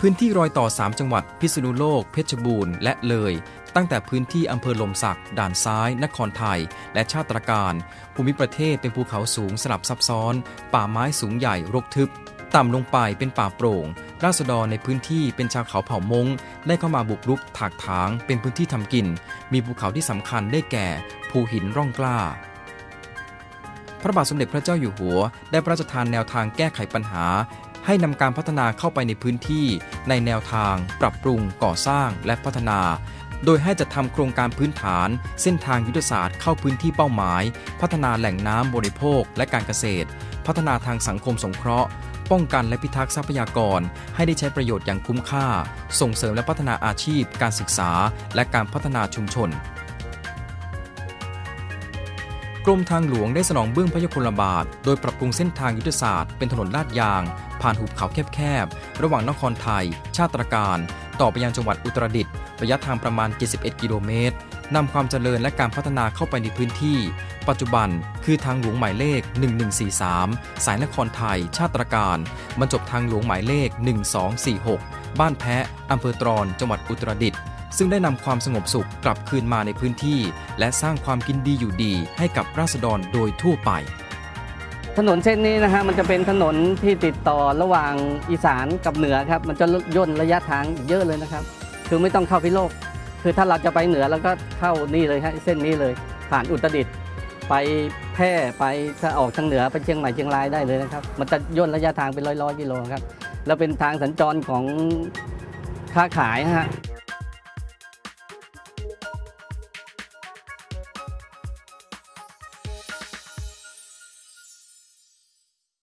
พื้นที่รอยต่อ 3 จังหวัด พิษณุโลก เพชรบูรณ์ และเลย ตั้งแต่พื้นที่อำเภอลมสักด่านซ้าย นครไทย และชาติตรการ ภูมิประเทศเป็นภูเขาสูงสลับซับซ้อน ป่าไม้สูงใหญ่รกทึบ ต่ำลงไปเป็นป่าโปร่ง ราษฎรในพื้นที่เป็นชาวเขาเผ่ามงได้เข้ามาบุกรุกถากถาง เป็นพื้นที่ทำกิน มีภูเขาที่สำคัญได้แก่ ภูหินร่องกล้าพระบาทสมเด็จพระเจ้าอยู่หัว ได้พระราชทานแนวทางแก้ไขปัญหา ให้นำการพัฒนาเข้าไปในพื้นที่ ในแนวทาง ปรับปรุง ก่อสร้างและพัฒนา โดยให้จัดทำโครงการพื้นฐาน เส้นทางยุทธศาสตร์เข้าพื้นที่เป้าหมาย พัฒนาแหล่งน้ำบริโภค และการเกษตร พัฒนาทางสังคมสงเคราะห์ป้องกันและพิทักษ์ทรัพยากร ให้ได้ใช้ประโยชน์อย่างคุ้มค่า ส่งเสริมและพัฒนาอาชีพ การศึกษา และการพัฒนาชุมชน กรมทางหลวงได้สนองเบื้องพระยคลบาท โดยปรับปรุงเส้นทางยุทธศาสตร์เป็นถนนลาดยาง ผ่านหุบเขาแคบๆ ระหว่างนครไทย ชาติตรการ ต่อไปยังจังหวัดอุตรดิตถ์ระยะทางประมาณ 71 กิโลเมตรนำความเจริญและการพัฒนาเข้าไปในพื้นที่ ปัจจุบันคือทางหลวงหมายเลข 1143 สายนครไทย ชาติตรการบรรจบทางหลวงหมายเลข 1246 บ้านแพะอำเภอตรอนจังหวัดอุตรดิตถ์ ซึ่งได้นำความสงบสุขกลับคืนมาในพื้นที่ และสร้างความกินดีอยู่ดีให้กับราษฎรโดยทั่วไป ถนนเส้นนี้นะฮะมันจะเป็นถนนที่ติดต่อระหว่างอีสานกับเหนือครับมันจะย่นระยะทางเยอะเลยนะครับ คือไม่ต้องเข้าพิโลก คือถ้าเราจะไปเหนือแล้วก็เข้านี่เลยครับเส้นนี้เลย ผ่านอุตรดิตถ์ไปแพร่ไปถ้าออกทางเหนือไปเชียงใหม่เชียงรายได้เลยนะครับ มันจะย่นระยะทางเป็นร้อยๆกิโลครับ แล้วเป็นทางสัญจรของค้าขายฮะ